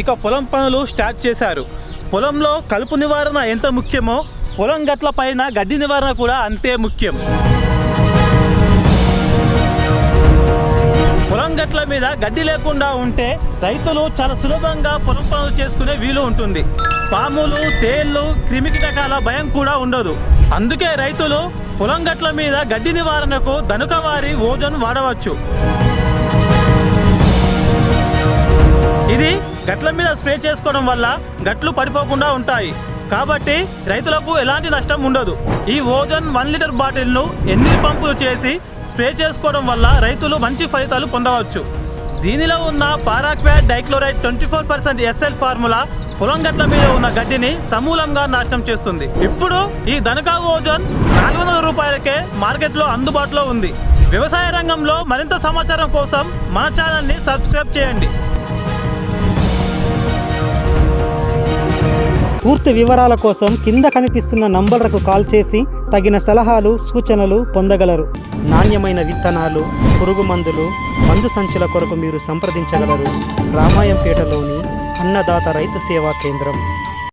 ఇక పొలం పనులు స్టార్ట్ చేశారు. పొలంలో కలుపు నివారణ ఎంత ముఖ్యమో పొలం గట్ల పైన గడ్డి నివారణ కూడా అంతే ముఖ్యం. పొలం గట్ల మీద గడ్డి లేకుండా ఉంటే రైతులు చాలా సులభంగా పొలం పనులు చేసుకునే వీలు ఉంటుంది. పాములు తేళ్ళు క్రిమికీటకాల భయం కూడా ఉండదు. అందుకే రైతులు పొలం గట్ల మీద గడ్డి నివారణకు దనుకవారి ఓజోన్ వాడవచ్చు. ఇది గట్ల మీద స్ప్రే చేసుకోవడం వల్ల గట్లు పడిపోకుండా ఉంటాయి. కాబట్టి రైతులకు ఎలాంటి నష్టం ఉండదు. ఈ ఓజోన్ వన్ లీటర్ బాటిల్ను ఎన్ని పంపులు చేసి స్ప్రే చేసుకోవడం వల్ల రైతులు మంచి ఫలితాలు పొందవచ్చు. దీనిలో ఉన్న paraquat dichloride twenty four percent SL formula పొలం గట్ల మీద ఉన్న గడ్డిని సమూలంగా నాశనం చేస్తుంది. ఇప్పుడు ఈ ధనకా ఓజోన్ నాలుగు వందల రూపాయలకే మార్కెట్లో అందుబాటులో ఉంది. వ్యవసాయ రంగంలో మరింత సమాచారం కోసం మన ఛానల్ని సబ్స్క్రైబ్ చేయండి. పూర్తి వివరాల కోసం కింద కనిపిస్తున్న నంబర్లకు కాల్ చేసి తగిన సలహాలు సూచనలు పొందగలరు. నాణ్యమైన విత్తనాలు పురుగు మందులు మందు సంచుల కొరకు మీరు సంప్రదించగలరు. రామాయంపేటలోని అన్నదాత రైతు సేవా కేంద్రం.